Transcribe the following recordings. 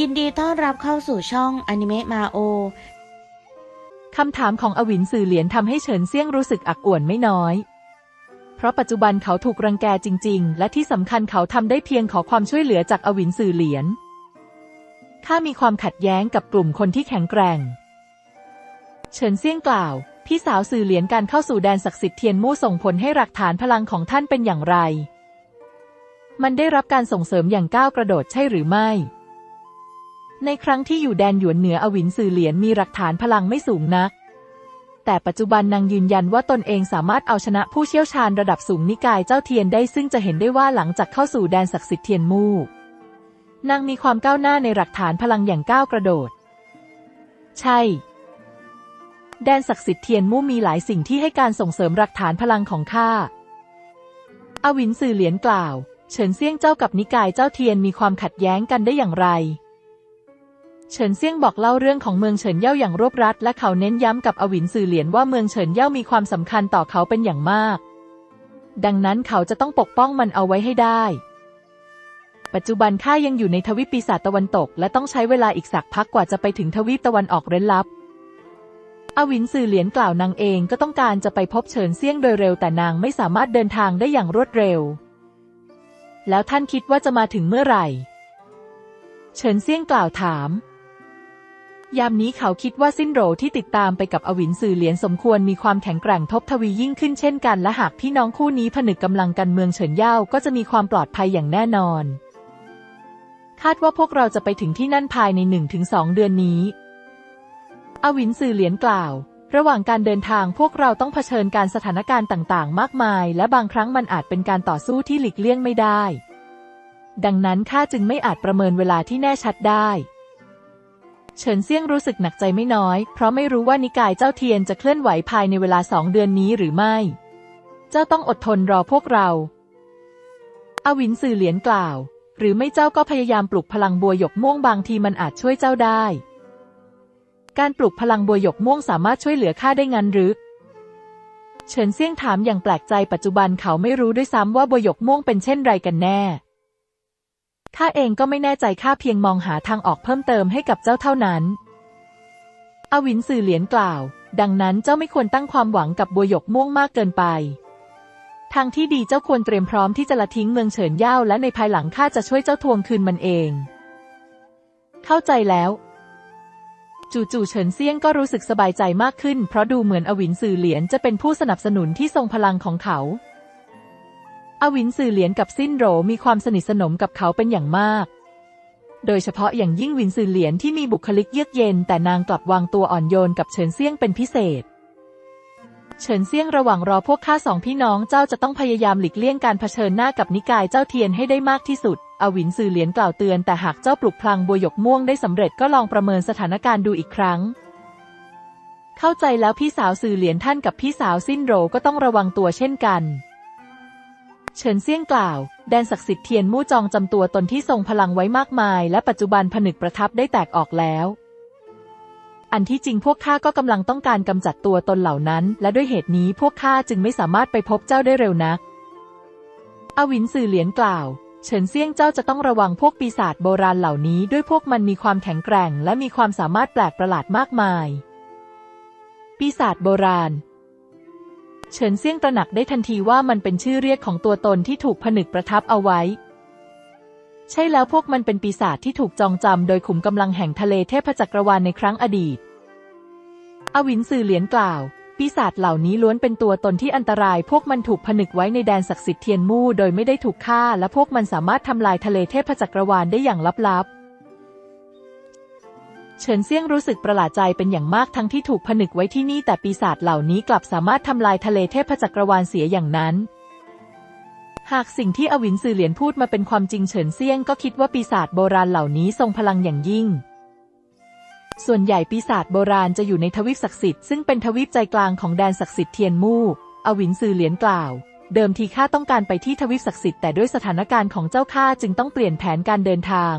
ยินดีต้อนรับเข้าสู่ช่องอนิเมะมาโอคำถามของอวินสื่อเหรียญทำให้เฉินเซี่ยงรู้สึกอักอ่วนไม่น้อย เพราะปัจจุบันเขาถูกรังแกจริง ๆ และที่สำคัญเขาทำได้เพียงขอความช่วยเหลือจากอวินสื่อเหรียญข้ามีความขัดแย้งกับกลุ่มคนที่แข็งแกร่ง เฉินเซี่ยงกล่าว พี่สาวสื่อเหรียญการเข้าสู่แดนศักดิ์สิทธิ์เทียนมู่ส่งผลให้หลักฐานพลังของท่านเป็นอย่างไร มันได้รับการส่งเสริมอย่างก้าวกระโดดใช่หรือไม่ ในครั้งที่อยู่แดนหยวนเหนืออวินสื่อเหรียญมีหลักฐานพลังไม่สูงนัก แต่ปัจจุบันนางยืนยันว่าตนเองสามารถเอาชนะผู้เชี่ยวชาญระดับสูงนิกายเจ้าเทียนได้ซึ่งจะเห็นได้ว่าหลังจากเข้าสู่แดนศักดิ์สิทธิ์เทียนมู่นางมีความก้าวหน้าในหลักฐานพลังอย่างก้าวกระโดด ใช่ แดนศักดิ์สิทธิ์เทียนมู่มีหลายสิ่งที่ให้การส่งเสริมหลักฐานพลังของข้าอวินสื่อเหรียญกล่าว เฉินเซี่ยงเจ้ากับนิกายเจ้าเทียนมีความขัดแย้งกันได้อย่างไร เฉินเซี่ยงบอกเล่าเรื่องของเมืองเฉินเย่าอย่างรวบรัดและเขาเน้นย้ำกับอวินสื่อเหรียญว่าเมืองเฉินเย่ามีความสำคัญต่อเขาเป็นอย่างมาก ดังนั้นเขาจะต้องปกป้องมันเอาไว้ให้ได้ ปัจจุบันข้ายังอยู่ในทวีปปีศาจตะวันตก และต้องใช้เวลาอีกสักพักกว่าจะไปถึงทวีปตะวันออกเร้นลับ อวินสื่อเหรียญกล่าวนางเองก็ต้องการจะไปพบเฉินเซี่ยงโดยเร็วแต่นางไม่สามารถเดินทางได้อย่างรวดเร็ว แล้วท่านคิดว่าจะมาถึงเมื่อไหร่ เฉินเซี่ยงกล่าวถาม ยามนี้เขาคิดว่าสิ้นโหรที่ติดตามไปกับอวินสื่อเหรียญสมควรมีความแข็งแกร่งทบทวียิ่งขึ้นเช่นกัน และหากพี่น้องคู่นี้ผนึกกำลังกันเมืองเฉินเย่าก็จะมีความปลอดภัยอย่างแน่นอน คาดว่าพวกเราจะไปถึงที่นั่นภายในหนึ่งถึงสองเดือนนี้ อวินสื่อเหรียญกล่าว ระหว่างการเดินทางพวกเราต้องเผชิญการสถานการณ์ต่าง ๆ มากมาย และบางครั้งมันอาจเป็นการต่อสู้ที่หลีกเลี่ยงไม่ได้ ดังนั้นข้าจึงไม่อาจประเมินเวลาที่แน่ชัดได้ เฉินเซี่ยงรู้สึกหนักใจไม่น้อย เพราะไม่รู้ว่านิกายเจ้าเทียนจะเคลื่อนไหวภายในเวลาสองเดือนนี้หรือไม่ เจ้าต้องอดทนรอพวกเรา อวินสื่อเหรียญกล่าว หรือไม่เจ้าก็พยายามปลุกพลังบัวหยกม่วงบางทีมันอาจช่วยเจ้าได้ การปลุกพลังบัวหยกม่วงสามารถช่วยเหลือข้าได้งั้นหรือเฉินเซี่ยงถามอย่างแปลกใจปัจจุบันเขาไม่รู้ด้วยซ้ำว่าบัวหยกม่วงเป็นเช่นไรกันแน่ ข้าเองก็ไม่แน่ใจข้าเพียงมองหาทางออกเพิ่มเติมให้กับเจ้าเท่านั้น อวินสื่อเหรียญกล่าว ดังนั้นเจ้าไม่ควรตั้งความหวังกับบัวหยกม่วงมากเกินไป ทางที่ดีเจ้าควรเตรียมพร้อมที่จะละทิ้งเมืองเฉินเย่าและในภายหลังข้าจะช่วยเจ้าทวงคืนมันเอง เข้าใจแล้ว จู่ๆเฉินเซียงก็รู้สึกสบายใจมากขึ้น เพราะดูเหมือนอวินสื่อเหรียญจะเป็นผู้สนับสนุนที่ทรงพลังของเขา อวินสื่อเหรียญกับสิ้นโหรมีความสนิทสนมกับเขาเป็นอย่างมาก โดยเฉพาะอย่างยิ่งวินสื่อเหรียญที่มีบุคลิกเยือกเย็น แต่นางกลับวางตัวอ่อนโยนกับเฉินเซี่ยงเป็นพิเศษ เฉินเซี่ยงระหว่างรอพวกข้าสองพี่น้องเจ้าจะต้องพยายามหลีกเลี่ยงการเผชิญหน้ากับนิกายเจ้าเทียนให้ได้มากที่สุด อวินสื่อเหรียญกล่าวเตือนแต่หากเจ้าปลุกพลังบัวหยกม่วงได้สำเร็จก็ลองประเมินสถานการณ์ดูอีกครั้งเข้าใจแล้วพี่สาวสื่อเหรียญท่านกับพี่สาวสิ้นโรก็ต้องระวังตัวเช่นกัน เฉินเซี่ยงกล่าว แดนศักดิ์สิทธิ์เทียนมู่จองจำตัวตนที่ทรงพลังไว้มากมาย และปัจจุบันผนึกประทับได้แตกออกแล้ว อันที่จริงพวกข้าก็กำลังต้องการกำจัดตัวตนเหล่านั้น และด้วยเหตุนี้พวกข้าจึงไม่สามารถไปพบเจ้าได้เร็วนัก อวินสื่อเหรียญกล่าว เฉินเซี่ยงเจ้าจะต้องระวังพวกปีศาจโบราณเหล่านี้ ด้วยพวกมันมีความแข็งแกร่ง และมีความสามารถแปลกประหลาดมากมาย ปีศาจโบราณ เฉินเซี่ยงตระหนักได้ทันทีว่ามันเป็นชื่อเรียกของตัวตนที่ถูกผนึกประทับเอาไว้ ใช่แล้วพวกมันเป็นปีศาจที่ถูกจองจำโดยขุมกำลังแห่งทะเลเทพจักรวาลในครั้งอดีต อวินสื่อเหรียญกล่าว ปีศาจเหล่านี้ล้วนเป็นตัวตนที่อันตราย พวกมันถูกผนึกไว้ในแดนศักดิ์สิทธิ์เทียนมู่โดยไม่ได้ถูกฆ่า และพวกมันสามารถทำลายทะเลเทพจักรวาลได้อย่างลับๆ เฉินเซี่ยงรู้สึกประหลาดใจเป็นอย่างมากทั้งที่ถูกผนึกไว้ที่นี่แต่ปีศาจเหล่านี้กลับสามารถทำลายทะเลเทพจักรวาลเสียอย่างนั้น หากสิ่งที่อวินสื่อเหรียญพูดมาเป็นความจริงเฉินเซี่ยงก็คิดว่าปีศาจโบราณเหล่านี้ทรงพลังอย่างยิ่ง ส่วนใหญ่ปีศาจโบราณจะอยู่ในทวีปศักดิ์สิทธิ์ซึ่งเป็นทวีปใจกลางของแดนศักดิ์สิทธิ์เทียนมู่อวินสื่อเหรียญกล่าว เดิมทีข้าต้องการไปที่ทวีปศักดิ์สิทธิ์แต่ด้วยสถานการณ์ของเจ้าข้าจึงต้องเปลี่ยนแผนการเดินทาง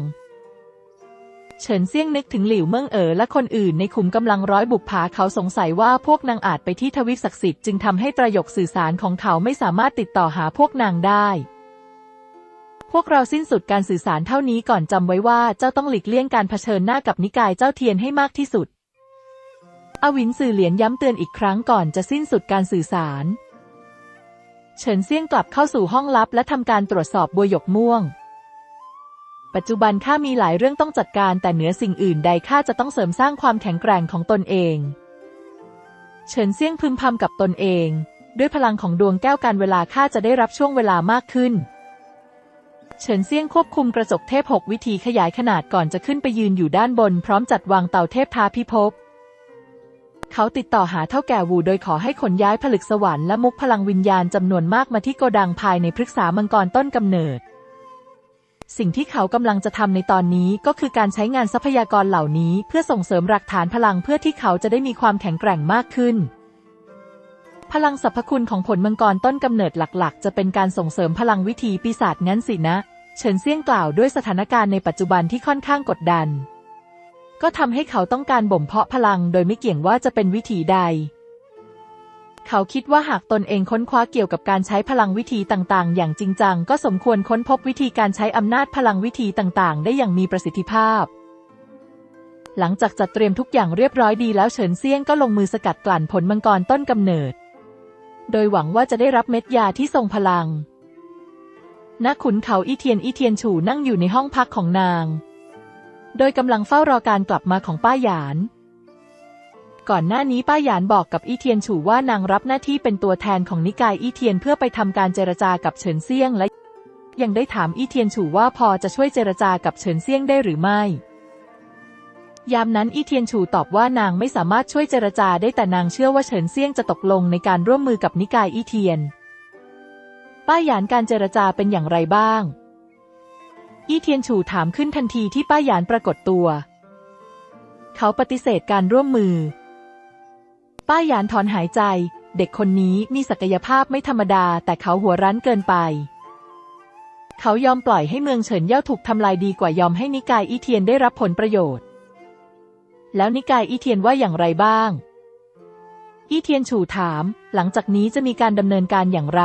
เฉินเซี่ยงนึกถึงหลิวเมิงเอ๋อและคนอื่นในขุมกำลังร้อยบุกผาเขาสงสัยว่าพวกนางอาจไปที่ทวีปศักดิ์สิทธิ์จึงทำให้ประโยคสื่อสารของเขาไม่สามารถติดต่อหาพวกนางได้ พวกเราสิ้นสุดการสื่อสารเท่านี้ก่อนจำไว้ว่าเจ้าต้องหลีกเลี่ยงการเผชิญหน้ากับนิกายเจ้าเทียนให้มากที่สุด อวินสื่อเหรียญย้ำเตือนอีกครั้งก่อนจะสิ้นสุดการสื่อสาร เฉินเซี่ยงกลับเข้าสู่ห้องลับและทำการตรวจสอบบัวหยกม่วง ปัจจุบันข้ามีหลายเรื่องต้องจัดการ แต่เหนือสิ่งอื่นใดข้าจะต้องเสริมสร้างความแข็งแกร่งของตนเอง เฉินเซี่ยงพึมพำกับตนเอง ด้วยพลังของดวงแก้วการเวลาข้าจะได้รับช่วงเวลามากขึ้น เฉินเซี่ยงควบคุมกระจกเทพหกวิธีขยายขนาดก่อนจะขึ้นไปยืนอยู่ด้านบน พร้อมจัดวางเต่าเทพทาพิภพเขาติดต่อหาเท่าแก่วูโดยขอให้ขนย้ายผลึกสวรรค์และมุกพลังวิญญาณจำนวนมากมาที่โกดังภายในพฤกษามังกรต้นกำเนิด สิ่งที่เขากำลังจะทำในตอนนี้ก็คือการใช้งานทรัพยากรเหล่านี้เพื่อส่งเสริมหลักฐานพลังเพื่อที่เขาจะได้มีความแข็งแกร่งมากขึ้น พลังสรรพคุณของผลมังกรต้นกำเนิดหลักๆ จะเป็นการส่งเสริมพลังวิธีปีศาจงั้นสินะ เฉินเซี่ยงกล่าวด้วยสถานการณ์ในปัจจุบันที่ค่อนข้างกดดัน ก็ทำให้เขาต้องการบ่มเพาะพลังโดยไม่เกี่ยงว่าจะเป็นวิธีใด เขาคิดว่าหากตนเองค้นคว้าเกี่ยวกับการใช้พลังวิธีต่างๆ อย่างจริงจังก็สมควรค้นพบวิธีการใช้อำนาจพลังวิธีต่างๆ ได้อย่างมีประสิทธิภาพ หลังจากจัดเตรียมทุกอย่างเรียบร้อยดีแล้วเฉินเซียงก็ลงมือสกัดกลั่นผลมังกรต้นกำเนิด โดยหวังว่าจะได้รับเม็ดยาที่ทรงพลังณขุนเขาอีเทียนอีเทียนฉู่นั่งอยู่ในห้องพักของนาง โดยกำลังเฝ้ารอการกลับมาของป้าหยาน ก่อนหน้านี้ป้าหยานบอกกับอีเทียนฉู่ว่านางรับหน้าที่เป็นตัวแทนของนิกายอีเทียนเพื่อไปทำการเจรจากับเฉินเซี่ยงและ ยังได้ถามอีเทียนฉู่ว่าพอจะช่วยเจรจากับเฉินเซี่ยงได้หรือไม่ ยามนั้นอีเทียนฉู่ตอบว่านางไม่สามารถช่วยเจรจาได้แต่นางเชื่อว่าเฉินเซี่ยงจะตกลงในการร่วมมือกับนิกายอีเทียน ป้าหยานการเจรจาเป็นอย่างไรบ้าง อี้เทียนฉู่ถามขึ้นทันทีที่ป้าหยานปรากฏตัว เขาปฏิเสธการร่วมมือ ป้าหยานถอนหายใจ เด็กคนนี้มีศักยภาพไม่ธรรมดา แต่เขาหัวรั้นเกินไป เขายอมปล่อยให้เมืองเฉินเย่าถูกทำลายดีกว่ายอมให้นิกายอีเทียนได้รับผลประโยชน์ แล้วนิกายอีเทียนว่าอย่างไรบ้าง อีเทียนฉู่ถาม หลังจากนี้จะมีการดำเนินการอย่างไร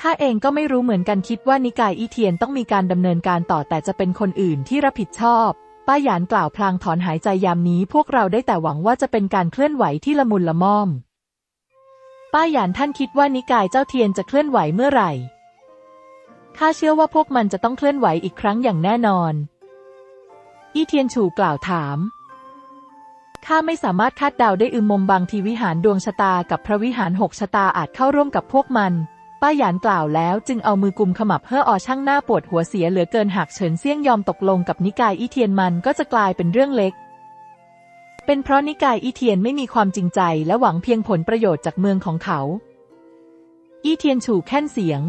ข้าเองก็ไม่รู้เหมือนกันคิดว่านิกายอีเทียนต้องมีการดำเนินการต่อแต่จะเป็นคนอื่นที่รับผิดชอบ ป้าหยานกล่าวพลางถอนหายใจยามนี้พวกเราได้แต่หวังว่าจะเป็นการเคลื่อนไหวที่ละมุนละม่อม ป้าหยานท่านคิดว่านิกายเจ้าเทียนจะเคลื่อนไหวเมื่อไหร่ข้าเชื่อว่าพวกมันจะต้องเคลื่อนไหวอีกครั้งอย่างแน่นอน อีเทียนฉูกล่าวถาม ข้าไม่สามารถคาดเดาได้อึมมมบางทีวิหารดวงชะตากับพระวิหารหกชะตาอาจเข้าร่วมกับพวกมัน ป้าหยานกล่าวแล้วจึงเอามือกุมขมับเพื่อออช่างหน้าปวดหัวเสียเหลือเกินหากเฉินเซี่ยงยอมตกลงกับนิกายอีเทียนมันก็จะกลายเป็นเรื่องเล็ก เป็นเพราะนิกายอีเทียนไม่มีความจริงใจและหวังเพียงผลประโยชน์จากเมืองของเขา อีเทียนฉู่แค่นเสียง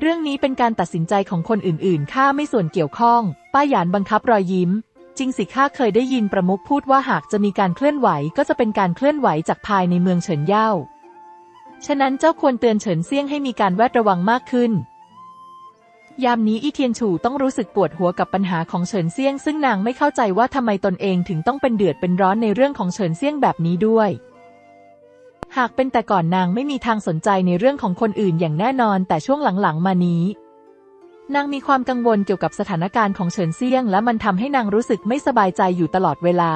เรื่องนี้เป็นการตัดสินใจของคนอื่นๆ ข้าไม่ส่วนเกี่ยวข้อง ป้าหยานบังคับรอยยิ้ม จริงสิข้าเคยได้ยินประมุขพูดว่าหากจะมีการเคลื่อนไหวก็จะเป็นการเคลื่อนไหวจากภายในเมืองเฉินเย่า ฉะนั้นเจ้าควรเตือนเฉินเซี่ยงให้มีการแวดระวังมากขึ้น ยามนี้อีเทียนฉู่ต้องรู้สึกปวดหัวกับปัญหาของเฉินเซี่ยง ซึ่งนางไม่เข้าใจว่าทำไมตนเองถึงต้องเป็นเดือดเป็นร้อนในเรื่องของเฉินเซี่ยงแบบนี้ด้วย หากเป็นแต่ก่อนนางไม่มีทางสนใจในเรื่องของคนอื่นอย่างแน่นอน แต่ช่วงหลังๆ มานี้ นางมีความกังวลเกี่ยวกับสถานการณ์ของเฉินเซี่ยง และมันทำให้นางรู้สึกไม่สบายใจอยู่ตลอดเวลา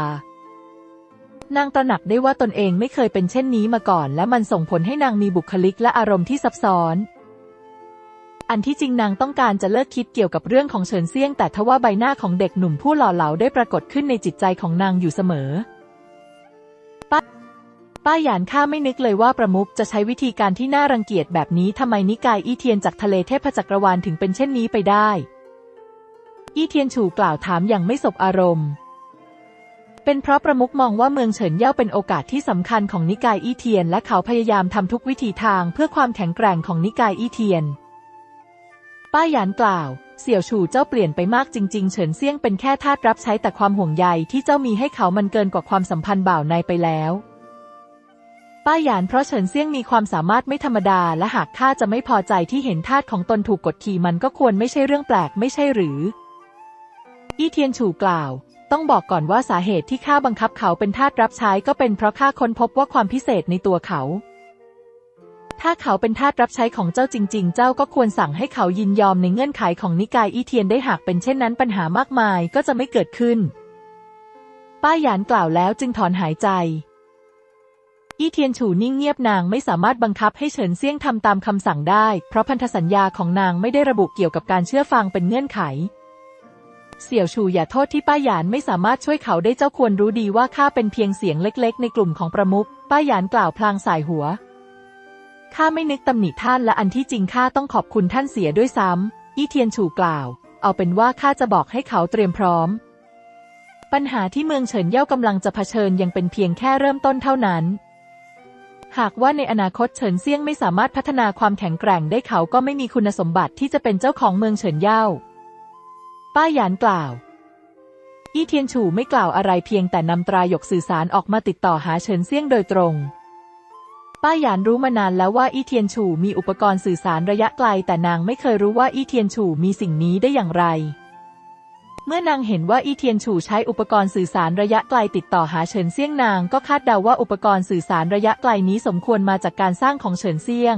นางตระหนักได้ว่าตนเองไม่เคยเป็นเช่นนี้มาก่อน และมันส่งผลให้นางมีบุคลิกและอารมณ์ที่ซับซ้อน อันที่จริงนางต้องการจะเลิกคิดเกี่ยวกับเรื่องของเฉินเซี่ยง แต่ทว่าใบหน้าของเด็กหนุ่มผู้หล่อเหลาได้ปรากฏขึ้นในจิตใจของนางอยู่เสมอ ป้าป้าหยานข้าไม่นึกเลยว่าประมุขจะใช้วิธีการที่น่ารังเกียจแบบนี้ทำไมนิกายอี้เทียนจากทะเลเทพจักรวาลถึงเป็นเช่นนี้ไปได้ อี้เทียนฉูกล่าวถามอย่างไม่สบอารมณ์ เป็นเพราะประมุขมองว่าเมืองเฉินเย่าเป็นโอกาสที่สำคัญของนิกายอี้เทียน และเขาพยายามทำทุกวิถีทางเพื่อความแข็งแกร่งของนิกายอี้เทียน ป้าหยานกล่าว เสี่ยวฉู่เจ้าเปลี่ยนไปมากจริง ๆ เฉินเซี่ยงเป็นแค่ทาสรับใช้แต่ความห่วงใยที่เจ้ามีให้เขามันเกินกว่าความสัมพันธ์บ่าวนายไปแล้วป้าหยานเพราะเฉินเซี่ยงมีความสามารถไม่ธรรมดา และหากข้าจะไม่พอใจที่เห็นทาสของตนถูกกดขี่มันก็ควรไม่ใช่เรื่องแปลกไม่ใช่หรือ อี้เทียนฉูกล่าว ต้องบอกก่อนว่าสาเหตุที่ข้าบังคับเขาเป็นทาสรับใช้ก็เป็นเพราะข้าค้นพบว่าความพิเศษในตัวเขา ถ้าเขาเป็นทาสรับใช้ของเจ้าจริง ๆ เจ้าก็ควรสั่งให้เขายินยอมในเงื่อนไขของนิกายอีเทียนได้หากเป็นเช่นนั้นปัญหามากมายก็จะไม่เกิดขึ้น ป้าหยานกล่าวแล้วจึงถอนหายใจ อี้เทียนฉูนิ่งเงียบนางไม่สามารถบังคับให้เฉินเซี่ยงทำตามคำสั่งได้ เพราะพันธสัญญาของนางไม่ได้ระบุเกี่ยวกับการเชื่อฟังเป็นเงื่อนไข เสี่ยวชูอย่าโทษที่ป้าหยานไม่สามารถช่วยเขาได้เจ้าควรรู้ดีว่าข้าเป็นเพียงเสียงเล็กๆ ในกลุ่มของประมุขป้าหยานกล่าวพลางสายหัวข้าไม่นึกตำหนิท่านและอันที่จริงข้าต้องขอบคุณท่านเสียด้วยซ้ำอี้เทียนฉูกล่าว เอาเป็นว่าข้าจะบอกให้เขาเตรียมพร้อม ปัญหาที่เมืองเฉินเย่ากำลังจะเผชิญยังเป็นเพียงแค่เริ่มต้นเท่านั้น หากว่าในอนาคตเฉินเซี่ยงไม่สามารถพัฒนาความแข็งแกร่งได้เขาก็ไม่มีคุณสมบัติที่จะเป็นเจ้าของเมืองเฉินเย่า ป้าหยานกล่าวอี้เทียนฉูไม่กล่าวอะไรเพียงแต่นำตรายกสื่อสารออกมาติดต่อหาเฉินเซี่ยงโดยตรง ป้าหยานรู้มานานแล้วว่าอี้เทียนฉูมีอุปกรณ์สื่อสารระยะไกล แต่นางไม่เคยรู้ว่าอี้เทียนฉูมีสิ่งนี้ได้อย่างไร เมื่อนางเห็นว่าอี้เทียนฉูใช้อุปกรณ์สื่อสารระยะไกลติดต่อหาเฉินเซี่ยงนางก็คาดเดาว่าอุปกรณ์สื่อสารระยะไกลนี้สมควรมาจากการสร้างของเฉินเซี่ยง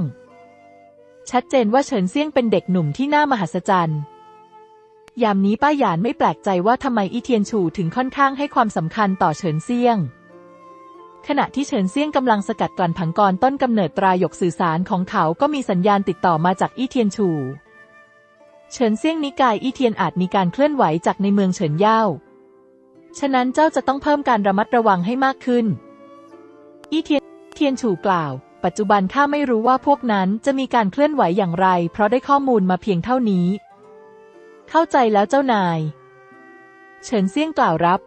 ชัดเจนว่าเฉินเซี่ยงเป็นเด็กหนุ่มที่น่ามหัศจรรย์ ยามนี้ป้าหยานไม่แปลกใจว่าทำไมอีเทียนฉูถึงค่อนข้างให้ความสำคัญต่อเฉินเซียง ขณะที่เฉินเซียงกำลังสกัดกลั่นผังกรต้นกำเนิดตรายกสื่อสารของเขาก็มีสัญญาณติดต่อมาจากอีเทียนฉูเฉินเซียงนิกายอีเทียนอาจมีการเคลื่อนไหวจากในเมืองเฉินเย่า ฉะนั้นเจ้าจะต้องเพิ่มการระมัดระวังให้มากขึ้น อีเทียนเทียนฉูกล่าว ปัจจุบันข้าไม่รู้ว่าพวกนั้นจะมีการเคลื่อนไหวอย่างไร เพราะได้ข้อมูลมาเพียงเท่านี้ เข้าใจแล้วเจ้านาย เฉินเซี่ยงกล่าวรับ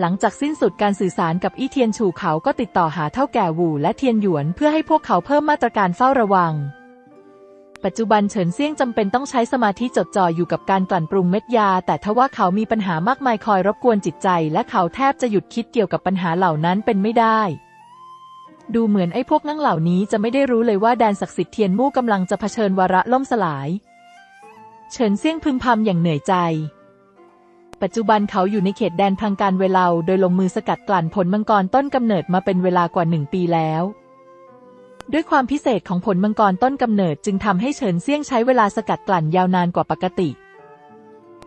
หลังจากสิ้นสุดการสื่อสารกับอี้เทียนฉูเขาก็ติดต่อหาเท่าแก่หวูและเทียนหยวนเพื่อให้พวกเขาเพิ่มมาตรการเฝ้าระวัง ปัจจุบันเฉินเซี่ยงจำเป็นต้องใช้สมาธิจดจ่ออยู่กับการกลั่นปรุงเม็ดยา แต่ทว่าเขามีปัญหามากมายคอยรบกวนจิตใจ และเขาแทบจะหยุดคิดเกี่ยวกับปัญหาเหล่านั้นเป็นไม่ได้ดูเหมือนไอ้พวกนั่งเหล่านี้จะไม่ได้รู้เลยว่าแดนศักดิ์สิทธิ์เทียนมู่กำลังจะเผชิญวาระล่มสลาย เฉินเซี่ยงพึมพำอย่างเหนื่อยใจ ปัจจุบันเขาอยู่ในเขตแดนทางการเวลา โดยลงมือสกัดกลั่นผลมังกรต้นกำเนิดมาเป็นเวลากว่าหนึ่งปีแล้ว ด้วยความพิเศษของผลมังกรต้นกำเนิดจึงทำให้เฉินเซี่ยงใช้เวลาสกัดกลั่นยาวนานกว่าปกติ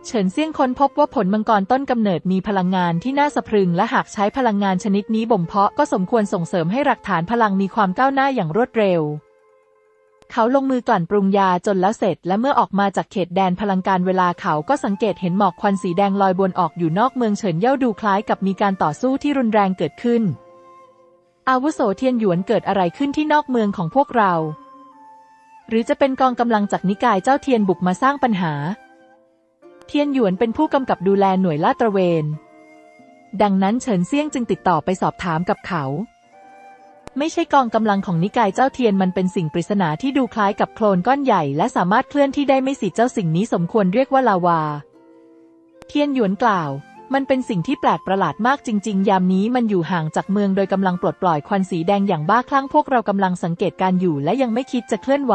เฉินเซี่ยงค้นพบว่าผลมังกรต้นกำเนิดมีพลังงานที่น่าสะพรึง และหากใช้พลังงานชนิดนี้บ่มเพาะก็สมควรส่งเสริมให้หลักฐานพลังมีความก้าวหน้าอย่างรวดเร็ว เขาลงมือกลั่นปรุงยาจนแล้วเสร็จ และเมื่อออกมาจากเขตแดนพลังการเวลาเขาก็สังเกตเห็นหมอกควันสีแดงลอยบนออกอยู่นอกเมืองเฉินเย่าดูคล้ายกับมีการต่อสู้ที่รุนแรงเกิดขึ้น อาวุโสเทียนหยวนเกิดอะไรขึ้นที่นอกเมืองของพวกเรา หรือจะเป็นกองกำลังจากนิกายเจ้าเทียนบุกมาสร้างปัญหา เทียนหยวนเป็นผู้กำกับดูแลหน่วยลาดตระเวน ดังนั้นเฉินเซี่ยงจึงติดต่อไปสอบถามกับเขา ไม่ใช่กองกำลังของนิกายเจ้าเทียนมันเป็นสิ่งปริศนาที่ดูคล้ายกับโคลนก้อนใหญ่ และสามารถเคลื่อนที่ได้ไม่สิเจ้าสิ่งนี้สมควรเรียกว่าลาวา เทียนหยวนกล่าว มันเป็นสิ่งที่แปลกประหลาดมากจริง ๆ ยามนี้มันอยู่ห่างจากเมืองโดยกำลังปลดปล่อยควันสีแดงอย่างบ้าคลั่งพวกเรากำลังสังเกตการอยู่และยังไม่คิดจะเคลื่อนไหว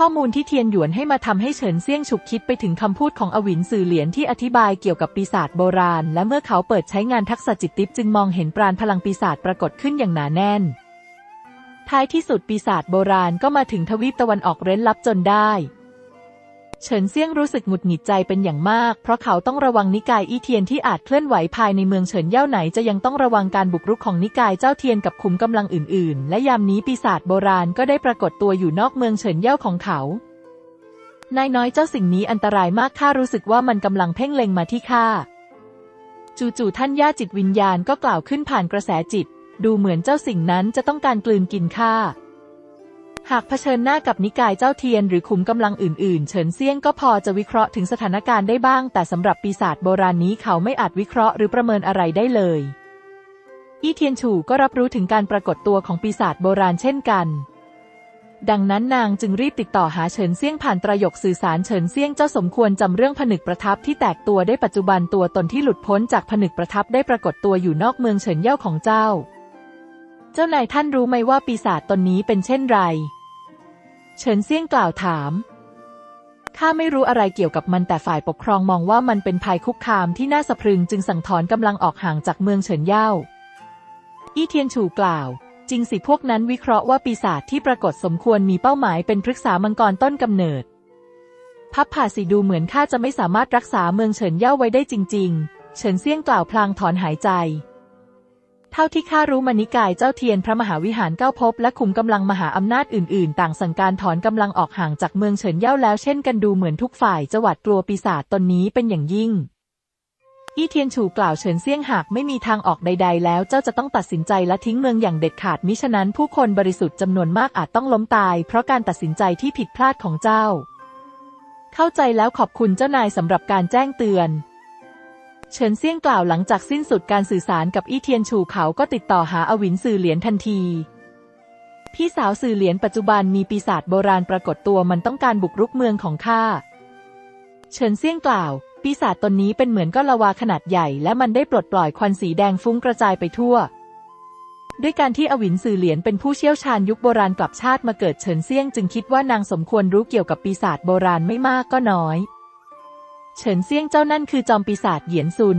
ข้อมูลที่เทียนหยวนให้มาทำให้เฉินเซี่ยงฉุกคิดไปถึงคำพูดของอวินสื่อเหรียญที่อธิบายเกี่ยวกับปีศาจโบราณ และเมื่อเขาเปิดใช้งานทักษะจิตติปจึงมองเห็นปราณพลังปีศาจปรากฏขึ้นอย่างหนาแน่น ท้ายที่สุดปีศาจโบราณก็มาถึงทวีปตะวันออกเร้นลับจนได้ เฉินเซี่ยงรู้สึกหงุดหงิดใจเป็นอย่างมาก เพราะเขาต้องระวังนิกายอีเทียนที่อาจเคลื่อนไหวภายในเมืองเฉินเย่าไหนจะยังต้องระวังการบุกรุกของนิกายเจ้าเทียนกับขุมกำลังอื่น ๆ และยามนี้ปีศาจโบราณก็ได้ปรากฏตัวอยู่นอกเมืองเฉินเย่าของเขา นายน้อยเจ้าสิ่งนี้อันตรายมากข้ารู้สึกว่ามันกำลังเพ่งเล็งมาที่ข้า จู่ๆท่านย่าจิตวิญญาณก็กล่าวขึ้นผ่านกระแสจิต ดูเหมือนเจ้าสิ่งนั้นจะต้องการกลืนกินข้า หากเผชิญหน้ากับนิกายเจ้าเทียนหรือขุมกำลังอื่นๆ เฉินเซียงก็พอจะวิเคราะห์ถึงสถานการณ์ได้บ้าง แต่สำหรับปีศาจโบราณนี้เขาไม่อาจวิเคราะห์หรือประเมินอะไรได้เลย อี้เทียนฉูก็รับรู้ถึงการปรากฏตัวของปีศาจโบราณเช่นกันดังนั้นนางจึงรีบติดต่อหาเฉินเซี่ยงผ่านตรายกสื่อสารเฉินเซี่ยงเจ้าสมควรจำเรื่องผนึกประทับที่แตกตัวได้ปัจจุบันตัวตนที่หลุดพ้นจากผนึกประทับได้ปรากฏตัวอยู่นอกเมืองเฉินเย่าของเจ้า เจ้านายท่านรู้ไหมว่าปีศาจตนนี้เป็นเช่นไร เฉินเซี่ยงกล่าวถามข้าไม่รู้อะไรเกี่ยวกับมันแต่ฝ่ายปกครองมองว่ามันเป็นภัยคุกคามที่น่าสะพรึงจึงสั่งถอนกำลังออกห่างจากเมืองเฉินเย่า อี้เทียนฉูกล่าว จริงสิพวกนั้นวิเคราะห์ว่าปีศาจที่ปรากฏสมควรมีเป้าหมายเป็นพฤกษามังกรต้นกำเนิด พับผ่าสีดูเหมือนข้าจะไม่สามารถรักษาเมืองเฉินเย่าไว้ได้จริง ๆ เฉินเซี่ยงกล่าวพลางถอนหายใจ เท่าที่ข้ารู้มานิกายเจ้าเทียนพระมหาวิหารเก้าภพและขุมกำลังมหาอำนาจอื่นๆ ต่างสั่งการถอนกำลังออกห่างจากเมืองเฉินเย่าแล้วเช่นกันดูเหมือนทุกฝ่ายจะหวาดกลัวปีศาจตนนี้เป็นอย่างยิ่ง อี้เทียนฉูกล่าวเฉินเซี่ยงหากไม่มีทางออกใด ๆ แล้วเจ้าจะต้องตัดสินใจและทิ้งเมืองอย่างเด็ดขาดมิฉะนั้นผู้คนบริสุทธิ์จำนวนมากอาจต้องล้มตาย เพราะการตัดสินใจที่ผิดพลาดของเจ้า เข้าใจแล้วขอบคุณเจ้านายสำหรับการแจ้งเตือน เฉินเซี่ยงกล่าวหลังจากสิ้นสุดการสื่อสารกับอี้เทียนฉูเขาก็ติดต่อหาอวินสื่อเหรียญทันที พี่สาวสื่อเหรียญปัจจุบันมีปีศาจโบราณปรากฏตัวมันต้องการบุกรุกเมืองของข้า เฉินเซี่ยงกล่าว ปีศาจตนนี้เป็นเหมือนก้อนลาวาขนาดใหญ่ และมันได้ปลดปล่อยควันสีแดงฟุ้งกระจายไปทั่ว ด้วยการที่อวินสื่อเหรียญเป็นผู้เชี่ยวชาญยุคโบราณกลับชาติมาเกิดเฉินเซี่ยงจึงคิดว่านางสมควรรู้เกี่ยวกับปีศาจโบราณไม่มากก็น้อย เฉินเซี่ยงเจ้านั่นคือจอมปีศาจเหยียนซุน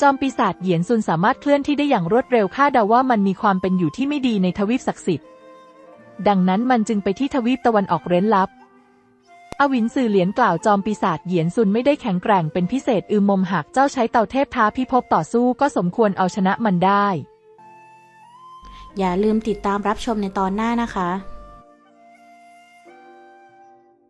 จอมปีศาจเหยียนซุนสามารถเคลื่อนที่ได้อย่างรวดเร็วคาดเดาว่ามันมีความเป็นอยู่ที่ไม่ดีในทวีปศักดิ์สิทธิ์ ดังนั้นมันจึงไปที่ทวีปตะวันออกเร้นลับ อวินสื่อเหรียญกล่าวจอมปีศาจเหยียนซุนไม่ได้แข็งแกร่งเป็นพิเศษอืมมมหากเจ้าใช้เต่าเทพท้าพิภพต่อสู้ก็สมควรเอาชนะมันได้ อย่าลืมติดตามรับชมในตอนหน้านะคะ